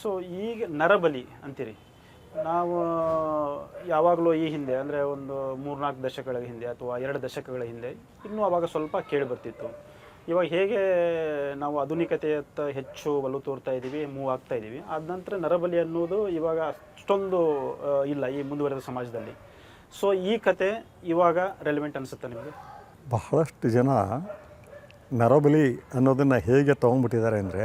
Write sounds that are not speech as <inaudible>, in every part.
So ಈಗ ನರಬಲಿ ಅಂತೀರಿ. ನಾವು ಯಾವಾಗಲೂ ಈ ಹಿಂದೆ ಅಂದರೆ ಒಂದು ಮೂರ್ನಾಲ್ಕು ದಶಕಗಳ ಹಿಂದೆ ಅಥವಾ ಎರಡು ದಶಕಗಳ ಹಿಂದೆ ಇನ್ನೂ ಆವಾಗ ಸ್ವಲ್ಪ ಕೇಳಿ ಬರ್ತಿತ್ತು. ಇವಾಗ ಹೇಗೆ ನಾವು ಆಧುನಿಕತೆಯತ್ತ ಹೆಚ್ಚು ಒಲು ತೋರ್ತಾ ಇದ್ದೀವಿ ಮೂವ್ ಆಗ್ತಾ ಇದ್ದೀವಿ. ಆದ ನಂತರ ನರಬಲಿ ಅನ್ನೋದು ಇವಾಗ ಅಷ್ಟೊಂದು ಇಲ್ಲ ಈ ಮುಂದುವರೆದ ಸಮಾಜದಲ್ಲಿ. ಸೊ ಈ ಕತೆ ಇವಾಗ ರೆಲಿವೆಂಟ್ ಅನಿಸುತ್ತೆ ನಿಮಗೆ? ಬಹಳಷ್ಟು ಜನ ನರಬಲಿ ಅನ್ನೋದನ್ನು ಹೇಗೆ ತೊಗೊಂಡ್ಬಿಟ್ಟಿದ್ದಾರೆ ಅಂದರೆ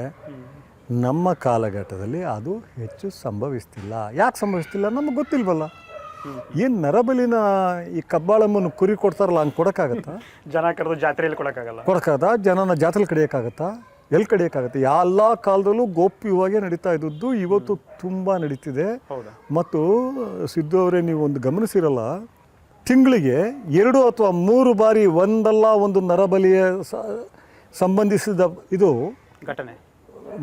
ನಮ್ಮ ಕಾಲಘಟ್ಟದಲ್ಲಿ ಅದು ಹೆಚ್ಚು ಸಂಭವಿಸ್ತಿಲ್ಲ. ಯಾಕೆ ಸಂಭವಿಸ್ತಿಲ್ಲ ನಮಗೆ ಗೊತ್ತಿಲ್ವಲ್ಲ? ಏನು ನರಬಲಿನ ಈ ಕಬ್ಬಾಳಮ್ಮನ ಕುರಿ ಕೊಡ್ತಾರಲ್ಲ ಹಂಗೆ ಕೊಡೋಕ್ಕಾಗತ್ತಾ? ಜನ ಕರೆದು ಜಾತ್ರೆಯಲ್ಲಿ ಕೊಡೋಕ್ಕಾಗಲ್ಲ. ಕೊಡೋಕ್ಕಾಗತ್ತಾ? ಜನನ ಜಾತ್ರೆಲಿ ಕಡಿಯೋಕ್ಕಾಗತ್ತಾ? ಎಲ್ಲಿ ಕಡಿಯೋಕ್ಕಾಗತ್ತೆ? ಎಲ್ಲ ಕಾಲದಲ್ಲೂ ಗೋಪ್ಯವಾಗಿ ನಡೀತಾ ಇದ್ದದ್ದು ಇವತ್ತು ತುಂಬ ನಡೀತಿದೆ. ಮತ್ತು ಸಿದ್ದು ಅವರೇ ನೀವು ಒಂದು ಗಮನಿಸಿರಲ್ಲ ತಿಂಗಳಿಗೆ ಎರಡು ಅಥವಾ ಮೂರು ಬಾರಿ ಒಂದಲ್ಲ ಒಂದು ನರಬಲಿಯ ಸಂಬಂಧಿಸಿದ ಇದು ಘಟನೆ.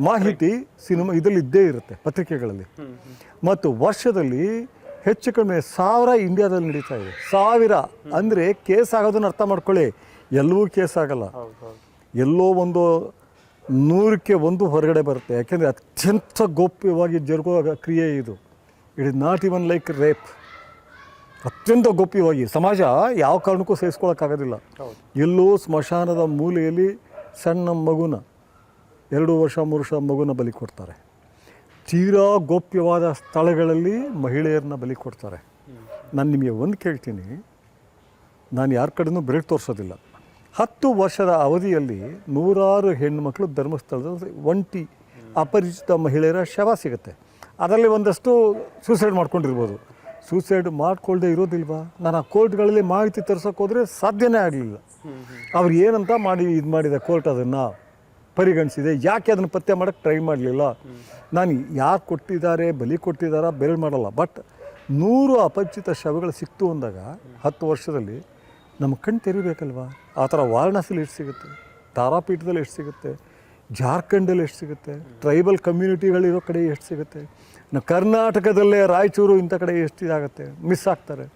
ಮಾಹಿತಿ ಸಿನಿಮಾ ಇದರಲ್ಲಿ ಇದ್ದೇ ಇರುತ್ತೆ ಪತ್ರಿಕೆಗಳಲ್ಲಿ. ಮತ್ತು ವರ್ಷದಲ್ಲಿ ಹೆಚ್ಚು ಕಡಿಮೆ ಸಾವಿರ ಇಂಡಿಯಾದಲ್ಲಿ ನಡೀತಾ ಇದೆ. ಸಾವಿರ ಅಂದರೆ ಕೇಸ್ ಆಗೋದನ್ನು ಅರ್ಥ ಮಾಡ್ಕೊಳ್ಳಿ. ಎಲ್ಲವೂ ಕೇಸ್ ಆಗಲ್ಲ. ಎಲ್ಲೋ ಒಂದು ನೂರಕ್ಕೆ ಒಂದು ಹೊರಗಡೆ ಬರುತ್ತೆ. ಯಾಕೆಂದರೆ ಅತ್ಯಂತ ಗೋಪ್ಯವಾಗಿ ಜರುಗುವ ಕ್ರಿಯೆ ಇದು. It is not even like rape ಅತ್ಯಂತ ಗೋಪ್ಯವಾಗಿ. ಸಮಾಜ ಯಾವ ಕಾರಣಕ್ಕೂ ಸೇರಿಸ್ಕೊಳಕ್ಕಾಗೋದಿಲ್ಲ ಎಲ್ಲೋ ಸ್ಮಶಾನದ ಮೂಲೆಯಲ್ಲಿ ಸಣ್ಣ ಮಗುನ ಎರಡು ವರ್ಷ, ಮೂರು ವರ್ಷ ಮಗುನ ಬಲಿ ಕೊಡ್ತಾರೆ. ತೀರಾ ಗೋಪ್ಯವಾದ ಸ್ಥಳಗಳಲ್ಲಿ ಮಹಿಳೆಯರನ್ನ ಬಲಿ ಕೊಡ್ತಾರೆ. ನಾನು ನಿಮಗೆ ಒಂದು ಕೇಳ್ತೀನಿ. ನಾನು ಯಾರ ಕಡೆಯೂ ಬ್ರೇಕ್ ತೋರಿಸೋದಿಲ್ಲ. ಹತ್ತು ವರ್ಷದ ಅವಧಿಯಲ್ಲಿ ನೂರಾರು ಹೆಣ್ಣುಮಕ್ಕಳು ಧರ್ಮಸ್ಥಳದಲ್ಲಿ ಒಂಟಿ ಅಪರಿಚಿತ ಮಹಿಳೆಯರ ಶವ ಸಿಗುತ್ತೆ. ಅದರಲ್ಲಿ ಒಂದಷ್ಟು ಸೂಸೈಡ್ ಮಾಡ್ಕೊಂಡಿರ್ಬೋದು. ಸೂಸೈಡ್ ಮಾಡ್ಕೊಳ್ಳದೆ ಇರೋದಿಲ್ವಾ? ನಾನು ಆ ಕೋರ್ಟ್ಗಳಲ್ಲಿ ಮಾಹಿತಿ ತರ್ಸೋಕೆ ಹೋದರೆ ಸಾಧ್ಯನೇ ಆಗಲಿಲ್ಲ. ಅವ್ರು ಏನಂತ ಮಾಡಿ, ಇದು ಮಾಡಿದೆ ಕೋರ್ಟ್ ಅದನ್ನು ಪರಿಗಣಿಸಿದೆ. ಯಾಕೆ ಅದನ್ನು ಪತ್ತೆ ಮಾಡೋಕ್ಕೆ ಟ್ರೈ ಮಾಡಲಿಲ್ಲ? ನಾನು ಯಾರು ಕೊಟ್ಟಿದ್ದಾರೆ ಬಲಿ ಕೊಟ್ಟಿದ್ದಾರಾ ಬೆರಳು ಮಾಡಲ್ಲ. ಬಟ್ ನೂರು ಅಪರಿಚಿತ ಶವಗಳು ಸಿಕ್ತು ಅಂದಾಗ ಹತ್ತು ವರ್ಷದಲ್ಲಿ ನಮ್ಮ ಕಣ್ಣು ತೆರಿಬೇಕಲ್ವಾ? ಆ ಥರ ವಾರಣಾಸಿಲಿ ಎಷ್ಟು ಸಿಗುತ್ತೆ? ತಾರಾಪೀಠದಲ್ಲಿ ಎಷ್ಟು ಸಿಗುತ್ತೆ? ಜಾರ್ಖಂಡಲ್ಲಿ ಎಷ್ಟು ಸಿಗುತ್ತೆ? ಟ್ರೈಬಲ್ ಕಮ್ಯುನಿಟಿಗಳಿರೋ ಕಡೆ ಎಷ್ಟು ಸಿಗುತ್ತೆ? ನಾವು ಕರ್ನಾಟಕದಲ್ಲೇ ರಾಯಚೂರು ಇಂಥ ಕಡೆ ಎಷ್ಟು ಇದಾಗುತ್ತೆ ಮಿಸ್ ಆಗ್ತಾರೆ.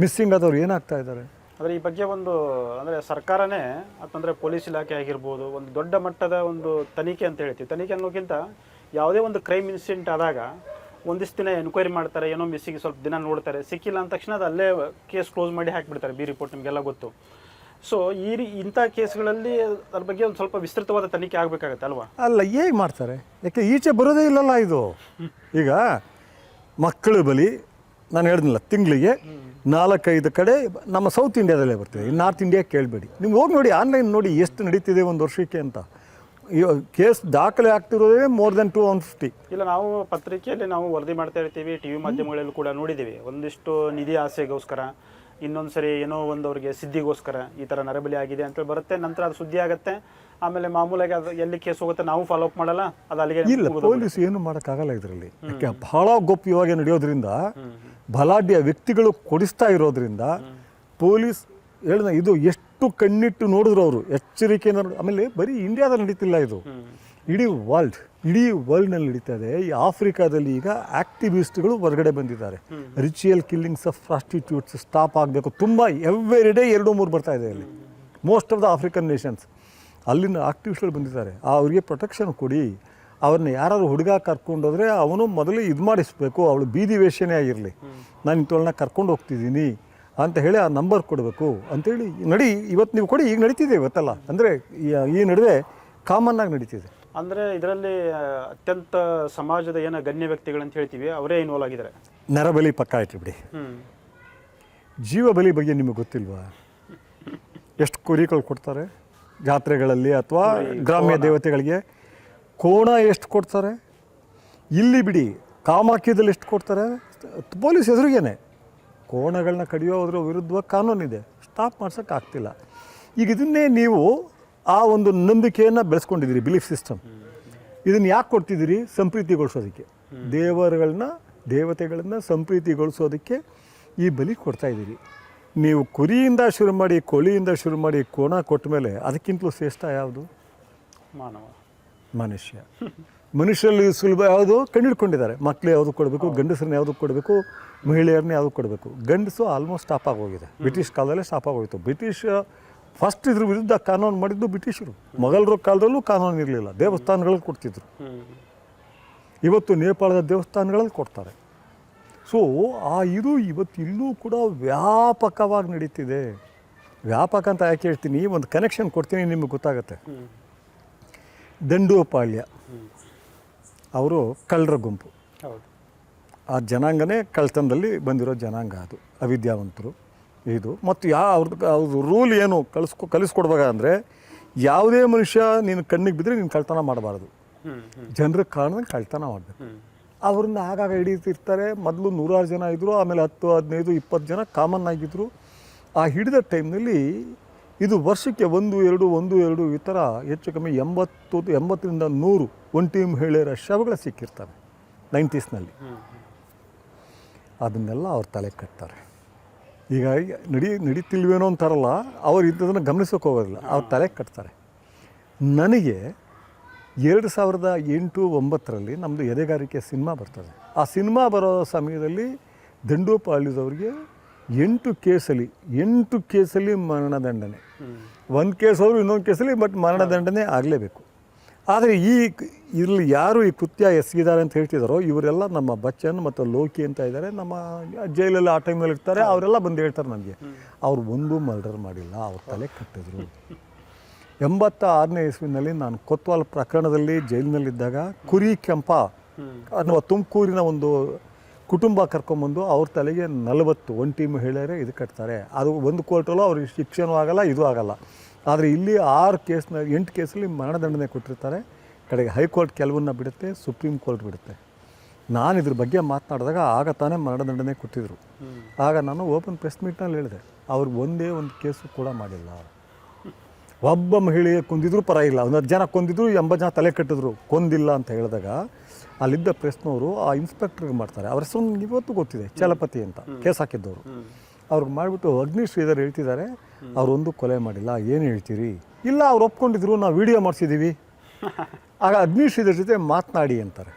ಮಿಸ್ಸಿಂಗ್ ಆದವ್ರು ಏನಾಗ್ತಾ ಇದ್ದಾರೆ? ಆದರೆ ಈ ಬಗ್ಗೆ ಒಂದು ಅಂದರೆ ಸರ್ಕಾರನೇ ಅಂತಂದರೆ ಪೊಲೀಸ್ ಇಲಾಖೆ ಆಗಿರ್ಬೋದು ಒಂದು ದೊಡ್ಡ ಮಟ್ಟದ ಒಂದು ತನಿಖೆ ಅಂತ ಹೇಳ್ತೀವಿ. ತನಿಖೆ ಅನ್ನೋಕ್ಕಿಂತ ಯಾವುದೇ ಒಂದು ಕ್ರೈಮ್ ಇನ್ಸಿಡೆಂಟ್ ಆದಾಗ ಒಂದಿಷ್ಟು ದಿನ ಎನ್ಕ್ವೈರಿ ಮಾಡ್ತಾರೆ ಏನೋ ಮಿಸ್ಸಿಗೆ ಸ್ವಲ್ಪ ದಿನ ನೋಡ್ತಾರೆ. ಸಿಕ್ಕಿಲ್ಲ ಅಂದ ತಕ್ಷಣ ಅದು ಅಲ್ಲೇ ಕೇಸ್ ಕ್ಲೋಸ್ ಮಾಡಿ ಹಾಕಿಬಿಡ್ತಾರೆ ಬಿ ರಿಪೋರ್ಟ್ ನಿಮಗೆಲ್ಲ ಗೊತ್ತು. ಸೊ ಈ ರೀ ಇಂಥ ಕೇಸ್ಗಳಲ್ಲಿ ಅದ್ರ ಬಗ್ಗೆ ಒಂದು ಸ್ವಲ್ಪ ವಿಸ್ತೃತವಾದ ತನಿಖೆ ಆಗಬೇಕಾಗತ್ತೆ ಅಲ್ವಾ? ಅಲ್ಲ ಹೇಗೆ ಮಾಡ್ತಾರೆ? ಯಾಕೆ ಈಚೆ ಬರೋದೇ ಇಲ್ಲಲ್ಲ ಇದು? ಈಗ ಮಕ್ಕಳು ಬಲಿ ನಾನು ಹೇಳಿದ್ನಲ್ಲ ತಿಂಗಳಿಗೆ ನಾಲ್ಕೈದು ಕಡೆ ನಮ್ಮ ಸೌತ್ ಇಂಡಿಯಾದಲ್ಲೇ ಬರ್ತೀವಿ ನಾರ್ತ್ ಇಂಡಿಯಾ ಕೇಳಬೇಡಿ. ನೀವು ಹೋಗಿ ನೋಡಿ ಆನ್ಲೈನ್ ನೋಡಿ ಎಷ್ಟು ನಡೀತಿದೆ ಒಂದು ವರ್ಷಕ್ಕೆ ಅಂತ. ಕೇಸ್ ದಾಖಲೆ ಆಗ್ತಿರೋದೇ more than two one fifty ಇಲ್ಲ ನಾವು ಪತ್ರಿಕೆಯಲ್ಲಿ ನಾವು ವರದಿ ಮಾಡ್ತಾ ಇರ್ತೀವಿ ಟಿ ವಿ ಮಾಧ್ಯಮಗಳಲ್ಲೂ ಕೂಡ ನೋಡಿದ್ದೀವಿ. ಒಂದಿಷ್ಟು ನಿಧಿ ಆಸೆಗೋಸ್ಕರ ಇನ್ನೊಂದು ಸರಿ ಏನೋ ಒಂದು ಅವ್ರಿಗೆ ಸಿದ್ಧಿಗೋಸ್ಕರ ಈ ಥರ ನರಬಲಿ ಆಗಿದೆ ಅಂತೇಳಿ ಬರುತ್ತೆ. ನಂತರ ಅದು ಸುದ್ದಿ ಆಗುತ್ತೆ. ಆಮೇಲೆ ಮಾಮೂಲಾಗಿ ಅದು ಎಲ್ಲಿ ಕೇಸ್ ಹೋಗುತ್ತೆ ನಾವು ಫಾಲೋ ಅಪ್ ಮಾಡಲ್ಲ ಅದು ಅಲ್ಲಿಗೆ ಇಲ್ಲ ಪೊಲೀಸ್ ಏನು ಮಾಡೋಕ್ಕಾಗಲ್ಲ ಇದರಲ್ಲಿ. ಯಾಕೆ ಬಹಳ ಗೋಪ್ಯವಾಗಿ ನಡೆಯೋದ್ರಿಂದ ಬಲಾಢ್ಯ ವ್ಯಕ್ತಿಗಳು ಕೊಡಿಸ್ತಾ ಇರೋದ್ರಿಂದ ಪೊಲೀಸ್ ಹೇಳಿದ ಇದು ಎಷ್ಟು ಕಣ್ಣಿಟ್ಟು ನೋಡಿದ್ರು ಅವರು. ಎಚ್ಚರಿಕೆಯಿಂದ ಆಮೇಲೆ ಬರೀ ಇಂಡಿಯಾದಲ್ಲಿ ನಡೀತಿಲ್ಲ ಇದು. ಇಡೀ ವರ್ಲ್ಡ್ ಇಡೀ ವರ್ಲ್ಡ್ನಲ್ಲಿ ನಡೀತಾ ಇದೆ. ಈ ಆಫ್ರಿಕಾದಲ್ಲಿ ಈಗ ಆಕ್ಟಿವಿಸ್ಟ್ಗಳು ಹೊರಗಡೆ ಬಂದಿದ್ದಾರೆ. Ritual killings of prostitutes stop ಆಗಬೇಕು. ತುಂಬ ಎವ್ರಿ ಡೇ ಎರಡು ಮೂರು ಬರ್ತಾ ಇದೆ ಅಲ್ಲಿ. Most of the African nations ಅಲ್ಲಿನ ಆಕ್ಟಿವಿಸ್ಟ್ಗಳು ಬಂದಿದ್ದಾರೆ. ಆ ಅವ್ರಿಗೆ ಪ್ರೊಟೆಕ್ಷನ್ ಕೊಡಿ. ಅವ್ರನ್ನ ಯಾರಾದ್ರು ಹುಡುಗ ಕರ್ಕೊಂಡೋದ್ರೆ ಅವನು ಮೊದಲು ಇದು ಮಾಡಿಸ್ಬೇಕು ಅವಳು ಬೀದಿ ವೇಷನೇ ಆಗಿರಲಿ. ನಾನು ಇಂಥವಳನ್ನ ಕರ್ಕೊಂಡು ಹೋಗ್ತಿದ್ದೀನಿ ಅಂತ ಹೇಳಿ ಆ ನಂಬರ್ ಕೊಡಬೇಕು ಅಂತೇಳಿ ನಡಿ ಇವತ್ತು ನೀವು ಕೊಡಿ ಈಗ ನಡೀತಿದೆ ಇವತ್ತಲ್ಲ. ಅಂದರೆ ಈ ನಡುವೆ ಕಾಮನ್ ಆಗಿ ನಡೀತಿದೆ. ಅಂದರೆ ಇದರಲ್ಲಿ ಅತ್ಯಂತ ಸಮಾಜದ ಏನೋ ಗಣ್ಯ ವ್ಯಕ್ತಿಗಳಂತ ಹೇಳ್ತೀವಿ ಅವರೇ ಇನ್ವಾಲ್ವ್ ಆಗಿದ್ದಾರೆ. ನರಬಲಿ ಪಕ್ಕ ಆಯ್ತು ಬಿಡಿ. ಜೀವ ಬಲಿ ಬಗ್ಗೆ ನಿಮಗೆ ಗೊತ್ತಿಲ್ವಾ? ಎಷ್ಟು ಕುರಿಗಳು ಕೊಡ್ತಾರೆ? ಜಾತ್ರೆಗಳಲ್ಲಿ ಅಥವಾ ಗ್ರಾಮ್ಯ ದೇವತೆಗಳಿಗೆ? ಕೋಣ ಎಷ್ಟು ಕೊಡ್ತಾರೆ? ಇಲ್ಲಿ ಬಿಡಿ ಕಾಮಾಕ್ಯದಲ್ಲಿ ಎಷ್ಟು ಕೊಡ್ತಾರೆ? ಪೊಲೀಸ್ ಎದುರಿಗೇನೆ. ಕೋಣಗಳನ್ನ ಕಡಿಯೋದ್ರ ವಿರುದ್ಧ ಕಾನೂನಿದೆ. ಸ್ಟಾಪ್ ಮಾಡ್ಸೋಕ್ಕಾಗ್ತಿಲ್ಲ ಈಗ ಇದನ್ನೇ ನೀವು ಆ ಒಂದು ನಂಬಿಕೆಯನ್ನು ಬೆಳೆಸ್ಕೊಂಡಿದ್ದೀರಿ ಬಿಲೀಫ್ ಸಿಸ್ಟಮ್ ಇದನ್ನು ಯಾಕೆ ಕೊಡ್ತಿದ್ದೀರಿ? ಸಂಪ್ರೀತಿಗೊಳಿಸೋದಕ್ಕೆ. ದೇವರುಗಳನ್ನ, ದೇವತೆಗಳನ್ನ ಸಂಪ್ರೀತಿಗೊಳಿಸೋದಕ್ಕೆ ಈ ಬಲಿ ಕೊಡ್ತಾ ಇದ್ದೀರಿ. ನೀವು ಕುರಿಯಿಂದ ಶುರು ಮಾಡಿ, ಕೋಳಿಯಿಂದ ಶುರು ಮಾಡಿ ಕೋಣ ಕೊಟ್ಟ ಮೇಲೆ ಅದಕ್ಕಿಂತಲೂ ಶ್ರೇಷ್ಠ ಯಾವುದು? ಮಾನವ. ಮನುಷ್ಯ. ಮನುಷ್ಯರಲ್ಲಿ ಸುಲಭ ಯಾವುದು? ಕಂಡುಹಿಡ್ಕೊಂಡಿದ್ದಾರೆ ಮಕ್ಕಳು ಯಾವುದು ಕೊಡಬೇಕು? ಗಂಡಸರನ್ನ ಯಾವುದು ಕೊಡಬೇಕು? ಮಹಿಳೆಯರನ್ನ ಯಾವುದು ಕೊಡಬೇಕು? ಗಂಡಸು ಆಲ್ಮೋಸ್ಟ್ ಸ್ಟಾಪ್ ಆಗೋಗಿದೆ. ಬ್ರಿಟಿಷ್ ಕಾಲದಲ್ಲೇ ಸ್ಟಾಪ್ ಆಗೋಯಿತು. ಬ್ರಿಟಿಷ್ ಫಸ್ಟ್ ಇದ್ರ ವಿರುದ್ಧ ಕಾನೂನು ಮಾಡಿದ್ದು ಬ್ರಿಟಿಷರು. ಮೊಘಲರ ಕಾಲದಲ್ಲೂ ಕಾನೂನು ಇರಲಿಲ್ಲ. ದೇವಸ್ಥಾನಗಳಲ್ಲಿ ಕೊಡ್ತಿದ್ರು. ಇವತ್ತು ನೇಪಾಳದ ದೇವಸ್ಥಾನಗಳಲ್ಲಿ ಕೊಡ್ತಾರೆ. ಸೊ ಆ ಇದು ಇವತ್ತು ಇಲ್ಲೂ ಕೂಡ ವ್ಯಾಪಕವಾಗಿ ನಡೀತಿದೆ. ವ್ಯಾಪಕ ಅಂತ ಯಾಕೆ ಹೇಳ್ತೀನಿ? ಒಂದು ಕನೆಕ್ಷನ್ ಕೊಡ್ತೀನಿ ನಿಮಗೆ ಗೊತ್ತಾಗುತ್ತೆ. ಹ್ಮ್. ದಂಡೋಪಾಳ್ಯ. ಅವರು ಕಳ್ಳರ ಗುಂಪು. ಹೌದು. ಆ ಜನಾಂಗನೇ ಕಳ್ತನದಲ್ಲಿ ಬಂದಿರೋ ಜನಾಂಗ ಅದು ಅವಿದ್ಯಾವಂತರು ಇದು. ಮತ್ತು ಯಾ ಅವ್ರದ್ದು ಅವ್ರದ್ದು ರೂಲ್ ಏನು ಕಳಿಸ್ಕೊ ಕಲಿಸ್ಕೊಡ್ಬೇಕಂದ್ರೆ ಯಾವುದೇ ಮನುಷ್ಯ ನಿನ್ನ ಕಣ್ಣಿಗೆ ಬಿದ್ದರೆ ನೀನು ಕಳ್ತನ ಮಾಡಬಾರ್ದು. ಜನರಿಗೆ ಕಾರಣದಾಗ ಕಳ್ತನ ಮಾಡಬೇಕು. ಅವ್ರನ್ನ ಆಗಾಗ ಹಿಡಿತಿರ್ತಾರೆ. ಮೊದಲು ನೂರಾರು ಜನ ಇದ್ದರು ಆಮೇಲೆ ಹತ್ತು ಹದಿನೈದು ಇಪ್ಪತ್ತು ಜನ ಕಾಮನ್ ಆಗಿದ್ದರು ಆ ಹಿಡಿದ ಟೈಮ್ನಲ್ಲಿ ಇದು ವರ್ಷಕ್ಕೆ ಒಂದು ಎರಡು ಒಂದು ಎರಡು ಈ ಥರ ಹೆಚ್ಚು ಕಮ್ಮಿ ಎಂಬತ್ತು ಎಂಬತ್ತರಿಂದ ನೂರು ಒಂಟಿ ಮಹಿಳೆಯರ ಶವಗಳು ಸಿಕ್ಕಿರ್ತವೆ ನೈಂಟೀಸ್ನಲ್ಲಿ. ಅದನ್ನೆಲ್ಲ ಅವ್ರ ತಲೆ ಕಟ್ತಾರೆ ಹೀಗಾಗಿ ನಡಿ ನಡೀತಿಲ್ವೇನೋ ಅಂತಾರಲ್ಲ ಅವ್ರು ಇಂಥದನ್ನು ಗಮನಿಸೋಕೆ ಹೋಗೋದಿಲ್ಲ ಅವ್ರ ತಲೆ ಕಟ್ತಾರೆ ನನಗೆ ಎರಡು ಸಾವಿರದ ಎಂಟು ಒಂಬತ್ತರಲ್ಲಿ ನಮ್ಮದು ಎದೆಗಾರಿಕೆ ಸಿನಿಮಾ ಬರ್ತದೆ. ಆ ಸಿನಿಮಾ ಬರೋ ಸಮಯದಲ್ಲಿ ದಂಡೋಪಾಳ್ಯದವ್ರಿಗೆ ಎಂಟು ಕೇಸಲ್ಲಿ ಎಂಟು ಕೇಸಲ್ಲಿ ಮರಣದಂಡನೆ ಒಂದು ಕೇಸ್ ಅವರು ಇನ್ನೊಂದು ಕೇಸಲ್ಲಿ ಬಟ್ ಮರಣದಂಡನೆ ಆಗಲೇಬೇಕು. ಆದರೆ ಈ ಇಲ್ಲಿ ಯಾರು ಈ ಕೃತ್ಯ ಎಸಗಿದ್ದಾರೆ ಅಂತ ಹೇಳ್ತಿದ್ದಾರೋ ಇವರೆಲ್ಲ ನಮ್ಮ ಬಚ್ಚನ್ ಮತ್ತು ಲೋಕಿ ಅಂತ ಇದ್ದಾರೆ. ನಮ್ಮ ಜೈಲಲ್ಲಿ ಆ ಟೈಮಲ್ಲಿ ಇರ್ತಾರೆ ಅವರೆಲ್ಲ ಬಂದು ಹೇಳ್ತಾರೆ ನನಗೆ ಅವ್ರು ಒಂದು ಮರ್ಡರ್ ಮಾಡಿಲ್ಲ ಅವ್ರ ತಲೆ ಕಟ್ಟಿದ್ರು. ಎಂಬತ್ತ ಆರನೇ ಇಸ್ವಿನಲ್ಲಿ ನಾನು ಕೊತ್ವಾಲ್ ಪ್ರಕರಣದಲ್ಲಿ ಜೈಲಿನಲ್ಲಿದ್ದಾಗ ಕುರಿ ಕೆಂಪ ಅನ್ನುವ ತುಮಕೂರಿನ ಒಂದು ಕುಟುಂಬ ಕರ್ಕೊಂಬಂದು ಅವ್ರ ತಲೆಗೆ ನಲವತ್ತು ಒಂಟಿ ಮಹಿಳೆಯರೇ ಇದು ಕಟ್ತಾರೆ. ಅದು ಒಂದು ಕೋರ್ಟಲ್ಲೂ ಅವ್ರಿಗೆ ಶಿಕ್ಷೆನೂ ಆಗಲ್ಲ, ಇದು ಆಗಲ್ಲ. ಆದರೆ ಇಲ್ಲಿ ಆರು ಕೇಸ್ನ, ಎಂಟು ಕೇಸಲ್ಲಿ ಮರಣದಂಡನೆ ಕೊಟ್ಟಿರ್ತಾರೆ. ಕಡೆಗೆ ಹೈಕೋರ್ಟ್ ಕೆಲವನ್ನ ಬಿಡುತ್ತೆ, ಸುಪ್ರೀಂ ಕೋರ್ಟ್ ಬಿಡುತ್ತೆ. ನಾನು ಇದ್ರ ಬಗ್ಗೆ ಮಾತನಾಡಿದಾಗ ಆಗ ತಾನೇ ಮರಣದಂಡನೆ ಕೊಟ್ಟಿದ್ರು. ಆಗ ನಾನು ಓಪನ್ ಪ್ರೆಸ್ ಮೀಟ್ನಲ್ಲಿ ಹೇಳಿದೆ ಅವ್ರಿಗೆ ಒಂದೇ ಒಂದು ಕೇಸು ಕೂಡ ಮಾಡಿಲ್ಲ. ಒಬ್ಬ ಮಹಿಳೆಯ ಕೊಂದಿದ್ರು ಪರ ಇಲ್ಲ ಒಂದು ಹತ್ತು ಜನ ಕೊಂದಿದ್ರು, ಎಂಬತ್ತು ಜನ ತಲೆ ಕಟ್ಟಿದ್ರು. ಕೊಂದಿಲ್ಲ ಅಂತ ಹೇಳಿದಾಗ ಅಲ್ಲಿದ್ದ ಪ್ರೆಸ್ನವರು ಆ ಇನ್ಸ್ಪೆಕ್ಟರ್ಗೆ ಮಾಡ್ತಾರೆ. ಅವ್ರ ಹೆಸರು ಇವತ್ತು ಗೊತ್ತಿದೆ, ಚಲಪತಿ ಅಂತ, ಕೇಸ್ ಹಾಕಿದ್ದವರು. ಅವ್ರಿಗೆ ಮಾಡಿಬಿಟ್ಟು ಅಗ್ನಿ ಶ್ರೀಧರ್ ಹೇಳ್ತಿದ್ದಾರೆ ಅವರೊಂದು ಕೊಲೆ ಮಾಡಿಲ್ಲ, ಏನು ಹೇಳ್ತೀರಿ? ಇಲ್ಲ, ಅವ್ರು ಒಪ್ಕೊಂಡಿದ್ರು, ನಾವು ವಿಡಿಯೋ ಮಾಡಿಸಿದ್ದೀವಿ ಆಗ ಅಗ್ನಿ ಶ್ರೀಧರ್ ಜೊತೆ ಮಾತನಾಡಿ ಅಂತಾರೆ.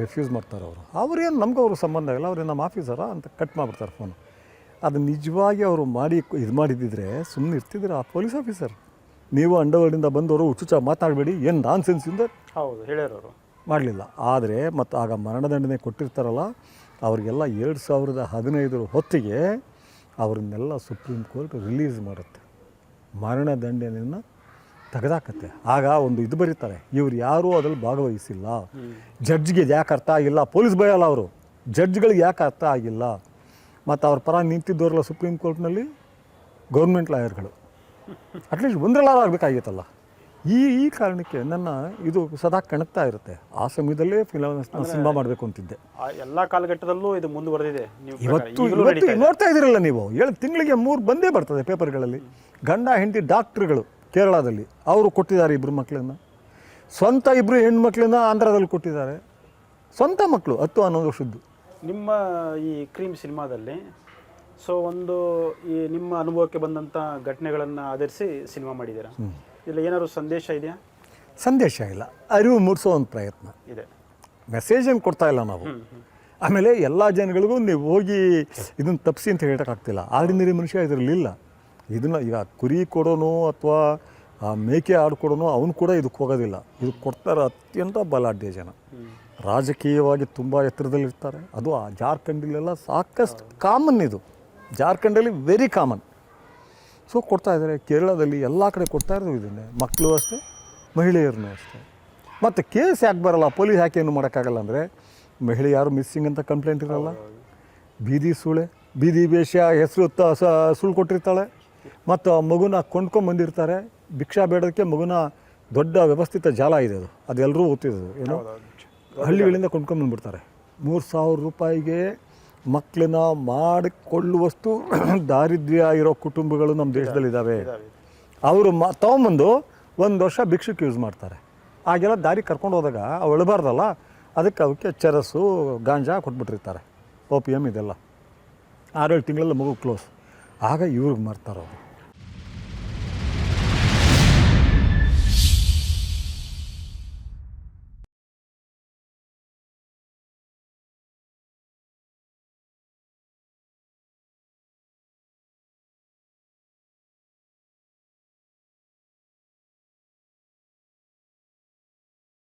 ರೆಫ್ಯೂಸ್ ಮಾಡ್ತಾರೆ ಅವರು. ಅವ್ರೇನು ನಮಗೂ ಅವ್ರಿಗೆ ಸಂಬಂಧ ಇಲ್ಲ ಅವ್ರೇನು ನಮ್ಮ ಆಫೀಸರ ಅಂತ ಕಟ್ ಮಾಡಿಬಿಡ್ತಾರೆ ಫೋನ್. ಅದು ನಿಜವಾಗಿ ಅವರು ಮಾಡಿ, ಇದು ಮಾಡಿದ್ದಿದ್ರೆ ಸುಮ್ಮನೆ ಇರ್ತಿದ್ರು ಆ ಪೊಲೀಸ್ ಆಫೀಸರ್? ನೀವು ಅಂಡರ್ವರ್ಲ್ಡಿಂದ ಬಂದವರು ಹುಚ್ಚುಚ್ಚ ಮಾತಾಡಬೇಡಿ ಏನು ನಾನ್ ಸೆನ್ಸಿಂದ ಹೌದು ಹೇಳ್ಯಾರವರು ಮಾಡಲಿಲ್ಲ. ಆದರೆ ಮತ್ತು ಆಗ ಮರಣದಂಡನೆ ಕೊಟ್ಟಿರ್ತಾರಲ್ಲ, ಅವರಿಗೆಲ್ಲ ಎರಡು ಸಾವಿರದ ಹದಿನೈದರ ಹೊತ್ತಿಗೆ ಅವ್ರನ್ನೆಲ್ಲ ಸುಪ್ರೀಂ ಕೋರ್ಟ್ ರಿಲೀಸ್ ಮಾಡುತ್ತೆ. ಮರಣದಂಡನೆಯನ್ನು ತೆಗೆದಾಕತ್ತೆ. ಆಗ ಒಂದು ಇದು ಬರೀತಾರೆ, ಇವ್ರು ಯಾರೂ ಅದ್ರಲ್ಲಿ ಭಾಗವಹಿಸಿಲ್ಲ. ಜಡ್ಜ್ಗೆ ಯಾಕೆ ಅರ್ಥ ಆಗಿಲ್ಲ? ಪೊಲೀಸ್ ಭಯ ಅಲ್ಲ ಅವರು. ಜಡ್ಜ್ಗಳಿಗೆ ಯಾಕೆ ಅರ್ಥ ಆಗಿಲ್ಲ? ಮತ್ತು ಅವ್ರ ಪರ ನಿಂತಿದ್ದವರಲ್ಲ ಸುಪ್ರೀಂ ಕೋರ್ಟ್ನಲ್ಲಿ ಗೌರ್ಮೆಂಟ್ ಲಾಯರ್ಗಳು. ಅಟ್ಲೀಸ್ಟ್ ಒಂದರಲ್ಲಾರು ಆಗಬೇಕಾಗಿತ್ತಲ್ಲ. ಈ ಈ ಕಾರಣಕ್ಕೆ ನನ್ನ ಇದು ಸದಾ ಕಣಕ್ತಾ ಇರುತ್ತೆ. ಆ ಸಮಯದಲ್ಲೇ ಫಿಲಮ್ ಸಿನಿಮಾ ಮಾಡಬೇಕು ಅಂತಿದ್ದೆ. ಆ ಎಲ್ಲಾ ಕಾಲಘಟ್ಟದಲ್ಲೂ ಇದು ಮುಂದುವರೆದಿದೆ. ನೀವು ಇವತ್ತು ಇವತ್ತು ನೋಡ್ತಾ ಇದ್ದೀರಲ್ಲ ನೀವು. ಏಳು ತಿಂಗಳಿಗೆ ಮೂರು ಬಂದೇ ಬರ್ತದೆ ಪೇಪರ್ಗಳಲ್ಲಿ. ಗಂಡ ಹೆಂಡತಿ ಡಾಕ್ಟ್ರುಗಳು ಕೇರಳದಲ್ಲಿ. ಅವರು ಕೊಟ್ಟಿದ್ದಾರೆ ಇಬ್ಬರು ಮಕ್ಕಳನ್ನ ಸ್ವಂತ ಇಬ್ಬರು ಹೆಣ್ಮಕ್ಳನ್ನ ಆಂಧ್ರದಲ್ಲಿ ಕೊಟ್ಟಿದ್ದಾರೆ. ಸ್ವಂತ ಮಕ್ಕಳು ಹತ್ತು ಹನ್ನೊಂದು ವರ್ಷದ್ದು. ನಿಮ್ಮ ಈ ಕ್ರೀಮ್ ಸಿನಿಮಾದಲ್ಲಿ ಸೊ ಒಂದು ಈ ನಿಮ್ಮ ಅನುಭವಕ್ಕೆ ಬಂದಂಥ ಘಟನೆಗಳನ್ನು ಆಧರಿಸಿ ಸಿನಿಮಾ ಮಾಡಿದ್ದೀರಾ? ಇಲ್ಲ ಏನಾದ್ರು ಸಂದೇಶ ಇದೆಯಾ? ಸಂದೇಶ ಇಲ್ಲ. ಅರಿವು ಮೂಡಿಸೋ ಒಂದು ಪ್ರಯತ್ನ. ಇದೆ. ಮೆಸೇಜ್ ಏನು ಕೊಡ್ತಾ ಇಲ್ಲ ನಾವು. ಆಮೇಲೆ ಎಲ್ಲ ಜನಗಳಿಗೂ ನೀವು ಹೋಗಿ ಇದನ್ನು ತಪ್ಪಿಸಿ ಅಂತ ಹೇಳೋಕ್ಕಾಗ್ತಿಲ್ಲ ಆರ್ಡಿನರಿ ಮನುಷ್ಯ ಇದರಲ್ಲಿಲ್ಲ ಇದನ್ನು ಈಗ ಕುರಿ ಕೊಡೋನು ಅಥವಾ ಆ ಮೇಕೆ ಆಡು ಕೊಡೋನು ಅವನು ಕೂಡ ಇದಕ್ಕೆ ಹೋಗೋದಿಲ್ಲ. ಇದು ಕೊಡ್ತಾರೆ ಅತ್ಯಂತ ಬಲಾಢ್ಯ ಜನ. ರಾಜಕೀಯವಾಗಿ ತುಂಬ ಎತ್ತರದಲ್ಲಿರ್ತಾರೆ. ಅದು ಆ ಜಾರ್ಖಂಡಲ್ಲೆಲ್ಲ ಸಾಕಷ್ಟು ಕಾಮನ್ ಇದು. ಜಾರ್ಖಂಡಲ್ಲಿ ವೆರಿ ಕಾಮನ್ ಸೊ ಕೊಡ್ತಾಯಿದ್ದಾರೆ ಕೇರಳದಲ್ಲಿ ಎಲ್ಲ ಕಡೆ ಕೊಡ್ತಾ ಇರೋದು ಇದನ್ನೇ. ಮಕ್ಕಳು ಅಷ್ಟೇ ಮಹಿಳೆಯರನ್ನೂ ಅಷ್ಟೇ. ಮತ್ತು ಕೇಸ್ ಯಾಕೆ ಬರಲ್ಲ? ಪೊಲೀಸ್ ಯಾಕೆ ಏನು ಮಾಡೋಕ್ಕಾಗಲ್ಲ ಅಂದರೆ ಮಹಿಳೆ ಯಾರು ಮಿಸ್ಸಿಂಗ್ ಅಂತ ಕಂಪ್ಲೇಂಟ್ ಇರಲ್ಲ. ಬೀದಿ ಸುಳೆ ಬೀದಿ ವೇಷ ಹೆಸರು ತ ಸುಳ್ಳು ಕೊಟ್ಟಿರ್ತಾಳೆ. ಮತ್ತು ಆ ಮಗುನ ಕೊಂಡ್ಕೊಂಬಂದಿರ್ತಾರೆ ಭಿಕ್ಷಾ ಬೇಡೋದಕ್ಕೆ ಮಗುನ ದೊಡ್ಡ ವ್ಯವಸ್ಥಿತ ಜಾಲ ಇದೆ ಅದು. ಅದೆಲ್ಲರೂ ಓದ್ತಿದ್ದು ಏನೋ ಹಳ್ಳಿಗಳಿಂದ ಕೊಂಡ್ಕೊಂಬಂದ್ಬಿಡ್ತಾರೆ ಮೂರು ಸಾವಿರ ರೂಪಾಯಿಗೆ ಮಕ್ಕಳನ್ನ ಮಾಡಿಕೊಳ್ಳುವಷ್ಟು <clears throat> ದಾರಿದ್ರ್ಯ ಇರೋ ಕುಟುಂಬಗಳು ನಮ್ಮ ದೇಶದಲ್ಲಿದ್ದಾವೆ ಇದಾವೆ. ಅವರು ಮ, ತೊಗೊಂಬಂದು ಒಂದು ವರ್ಷ ಭಿಕ್ಷಕ್ಕೆ ಯೂಸ್ ಮಾಡ್ತಾರೆ. ಆಗೆಲ್ಲ ದಾರಿ ಕರ್ಕೊಂಡು ಹೋದಾಗ ಅವು ಅಳಬಾರ್ದಲ್ಲ ಅದಕ್ಕೆ ಅವಕ್ಕೆ ಚರಸು, ಗಾಂಜಾ ಕೊಟ್ಬಿಟ್ಟಿರ್ತಾರೆ. ಓ ಪಿ ಎಂ ಇದೆಲ್ಲ. ಆರೇಳು ತಿಂಗಳಲ್ಲಿ ಮಗು ಕ್ಲೋಸ್ ಆಗ ಇವ್ರಿಗೆ ಮಾರ್ತಾರೆ ಅವರು.